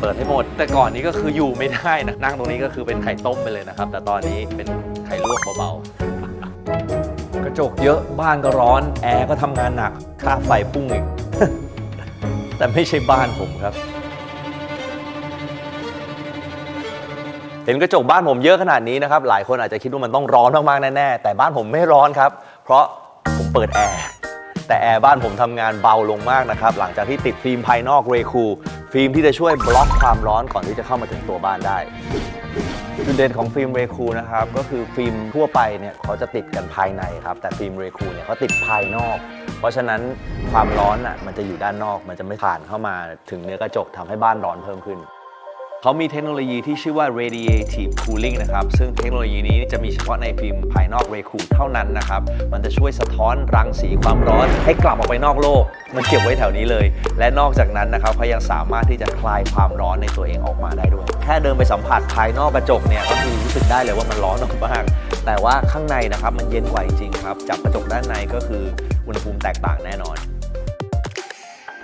เปิดให้หมด แต่ก่อนนี้ก็คืออยู่ไม่ได้นะนั่งตรงนี้ก็คือเป็นไข่ต้มไปเลยนะครับ แต่ตอนนี้เป็นไข่ลวกเบาๆ กระจกเยอะบ้านก็ร้อน แอร์ก็ทำงานหนัก ค่าไฟพุ่งอีก แต่ไม่ใช่บ้านผมครับ เห็นกระจกบ้านผมเยอะขนาดนี้นะครับ หลายคนอาจจะคิดว่ามันต้องร้อนมากๆแน่ๆแต่บ้านผมไม่ร้อนครับ เพราะผมเปิดแอร์ แต่แอร์บ้านผมทำงานเบาลงมากนะครับ หลังจากที่ติดฟิล์มภายนอกเรคูฟิล์มที่จะช่วยบล็อกความร้อนก่อนที่จะเข้ามาถึงตัวบ้านได้จุดเด่นของฟิล์มเรคูนะครับก็คือฟิล์มทั่วไปเนี่ยเขาจะติดกันภายในครับ แต่ฟิล์มเรคูเนี่ยเขาติดภายนอก เพราะฉะนั้นความร้อนอะมันจะอยู่ด้านนอกมันจะไม่ผ่านเข้ามาถึงเนื้อกระจกทำให้บ้านร้อนเพิ่มขึ้น เขามีเทคโนโลยีที่ชื่อว่า radiative cooling นะครับ ซึ่งเทคโนโลยีนี้จะมีเฉพาะในฟิล์มภายนอก r e c o o เท่านั้นนะครับ มันจะช่วยสะท้อนรังสีความร้อน ให้กลับออกไปนอกโลก มันเก็บไว้แถวนี้เลย และนอกจากนั้นนะครับเขายังสามารถที่จะคลายความร้อนในตัวเองออกมาได้ด้วย แค่เดินไปสัมผัสภายนอกกระจกเนี่ยก็คือรู้สึกได้เลยว่ามันร้อนออกมาก แต่ว่าข้างในนะครับมันเย็นกว่าจริงครับ จากกระจกด้านในก็คืออุณหภูมิแตกต่างแน่นอน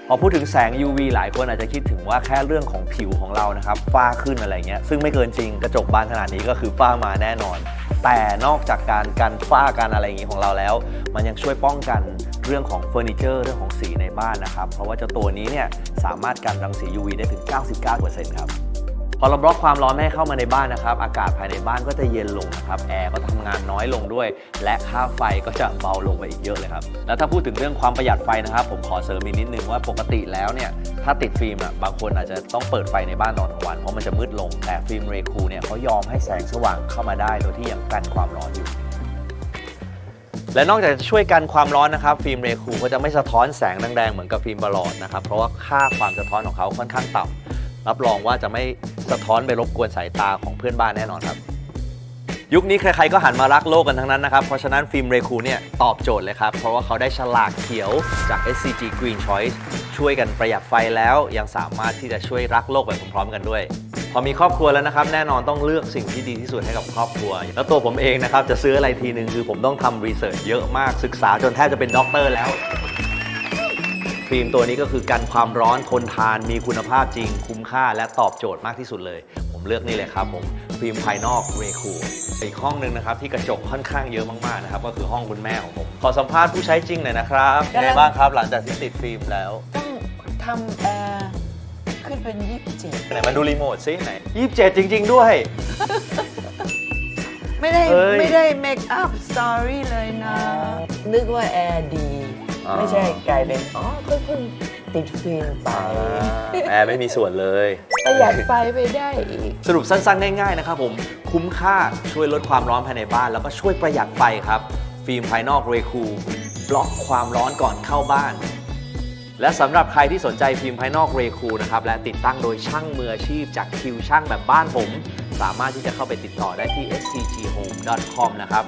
พอพูดถึงแสง UV หลายคนอาจจะคิดถึงว่าแค่เรื่องของผิวของเรานะครับฝ้าขึ้นอะไรเงี้ยซึ่งไม่เกินจริงกระจกบานขนาดนี้ก็คือฝ้ามาแน่นอน แต่นอกจากการกันฝ้ากันอะไรอย่างนี้ของเราแล้ว มันยังช่วยป้องกันเรื่องของเฟอร์นิเจอร์เรื่องของสีในบ้านนะครับ เพราะว่าเจ้าตัวนี้เนี่ยสามารถกันรังสี UV ได้ถึง 99%ครับ พอเราบล็อกความร้อนไม่ให้เข้ามาในบ้านนะครับ อากาศภายในบ้านก็จะเย็นลงนะครับ แอร์ก็ทำงานน้อยลงด้วย และค่าไฟก็จะเบาลงไปอีกเยอะเลยครับ แล้วถ้าพูดถึงเรื่องความประหยัดไฟนะครับ ผมขอเสริมอีกนิดนึงว่าปกติแล้วเนี่ย ถ้าติดฟิล์มอะ บางคนอาจจะต้องเปิดไฟในบ้านตอนกลางวันเพราะมันจะมืดลง แต่ฟิล์มเรคูเนี่ยเขายอมให้แสงสว่างเข้ามาได้ โดยที่ยังกันความร้อนอยู่และนอกจากจะช่วยกันความร้อนนะครับฟิล์มเรคูเขาจะไม่สะท้อนแสงแดงๆเหมือนกับฟิล์มบลอดนะครับเพราะว่าค่าความสะท้อนของเขาค่อนข้างต่ำรับรองว่าจะไม่ สะท้อนไปรบกวนสายตาของเพื่อนบ้านแน่นอนครับ ยุคนี้ใครๆก็หันมารักโลกกันทั้งนั้นนะครับ เพราะฉะนั้นฟิล์มเรคูเนี่ยตอบโจทย์เลยครับ เพราะว่าเขาได้ฉลากเขียวจาก SCG Green Choice ช่วยกันประหยัดไฟแล้วยังสามารถที่จะช่วยรักโลกไปพร้อมๆกันด้วยพอมีครอบครัวแล้วนะครับแน่นอนต้องเลือกสิ่งที่ดีที่สุดให้กับครอบครัว แล้วตัวผมเองนะครับจะซื้ออะไรทีนึงคือผมต้องทำรีเสิร์ชเยอะมากศึกษาจนแทบจะเป็นด็อกเตอร์แล้ว ฟิล์มตัวนี้ก็คือกันความร้อนทนทานมีคุณภาพจริง คุ้มค่าและตอบโจทย์มากที่สุดเลย ผมเลือกนี่เลยครับผมฟิล์มภายนอกเรคูอีกห้องหนึ่งนะครับที่กระจกค่อนข้างเยอะมากๆนะครับก็คือห้องคุณแม่ของผมขอสัมภาษณ์ผู้ใช้จริงหน่อยนะครับเป็นไงบ้างครับหลังจากที่ติดฟิล์มแล้วต้องทำแอร์ขึ้นเป็นยี่สิบเจ็ดไหนมาดูรีโมทซิไหน27 จริง ๆ ด้วย ไม่ได้เอ้ย ไม่ได้เมคอัพสตอรี่เลยนะ นึกว่าแอร์ดีอ๋อ ไม่ใช่กลายเป็นอ๋อก็เพิ่งติดฟิล์มไปแอร์ไม่มีส่วนเลยประหยัดไฟไปได้อีก สรุปสั้นๆ ง่ายๆ นะครับผม คุ้มค่าช่วยลดความร้อนภายในบ้าน แล้วก็ช่วยประหยัดไฟครับ ฟิล์มภายนอกเรคูบล็อกความร้อนก่อนเข้าบ้าน และสำหรับใครที่สนใจฟิล์มภายนอกเรคูนะครับและติดตั้งโดยช่างมืออาชีพจากคิวช่างแบบบ้านผม สามารถที่จะเข้าไปติดต่อได้ที่ scghome.com นะครับ